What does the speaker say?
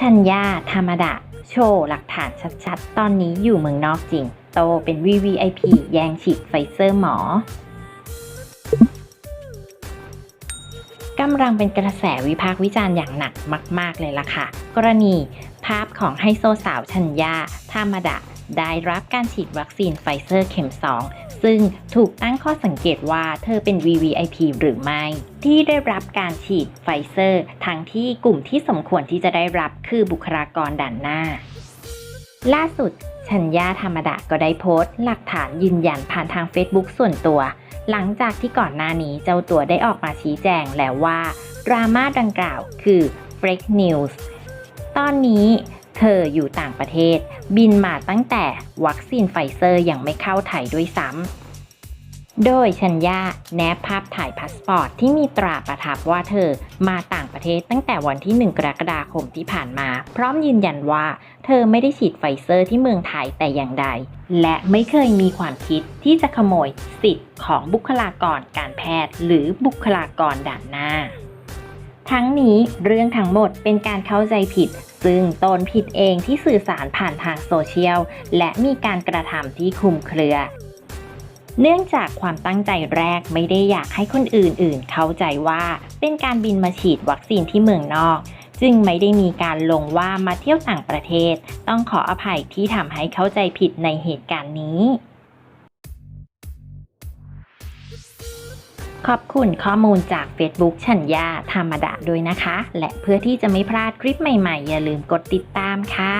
ชัญญาธรรมดาโชว์หลักฐานชัดๆ ตอนนี้อยู่เมืองนอกจริง โตเป็น VVIP แยงฉีดไฟเซอร์หมอกำลังเป็นกระแสวิพากษ์วิจารณ์อย่างหนักมาก ๆ เลยล่ะค่ะ กรณีภาพของไฮโซสาวชัญญาธรรมดาได้รับการฉีดวัคซีนไฟเซอร์เข็ม 2 ซึ่งถูกตั้งข้อสังเกตว่าเธอเป็น VVIP หรือไม่ ที่ได้รับการฉีดไฟเซอร์ ทั้งที่กลุ่มที่สมควรที่จะได้รับคือบุคลากรด่านหน้า ล่าสุดชัญญาธรรมดาก็ได้โพสต์ หลักฐานยืนยันผ่านทาง Facebook ส่วนตัว หลังจากที่ก่อนหน้านี้เจ้าตัวได้ออกมาชี้แจงแล้วว่าดราม่าดังกล่าวคือ fake news ตอนนี้ เธออยู่ต่างประเทศ บินมาตั้งแต่วัคซีนไฟเซอร์ยังไม่เข้าไทยด้วยซ้ำ โดยชัญญาแนบภาพถ่ายพาสปอร์ตที่มีตราประทับว่าเธอมาต่างประเทศตั้งแต่วันที่ 1 กรกฎาคมที่ผ่านมา พร้อมยืนยันว่าเธอไม่ได้ฉีดไฟเซอร์ที่เมืองไทยแต่อย่างใด และไม่เคยมีความคิดที่จะขโมยสิทธิ์ของบุคลากรการแพทย์ หรือบุคลากรด่านหน้า ทั้งนี้เรื่องทั้งหมดเป็นการเข้าใจผิด ซึ่งตนผิดเองที่สื่อสารผ่านทางโซเชียล และมีการกระทำที่คลุมเครือ เนื่องจากความตั้งใจแรกไม่ได้อยากให้คนอื่นๆ เข้าใจว่าเป็นการบินมาฉีดวัคซีนที่เมืองนอก จึงไม่ได้มีการลงว่ามาเที่ยวต่างประเทศ ต้องขออภัยที่ทำให้เข้าใจผิดในเหตุการณ์นี้ ขอบคุณข้อมูลจาก Facebook ฉันยาธรรมดาด้วยนะคะ และเพื่อที่จะไม่พลาดคลิปใหม่ๆ อย่าลืมกดติดตามค่ะ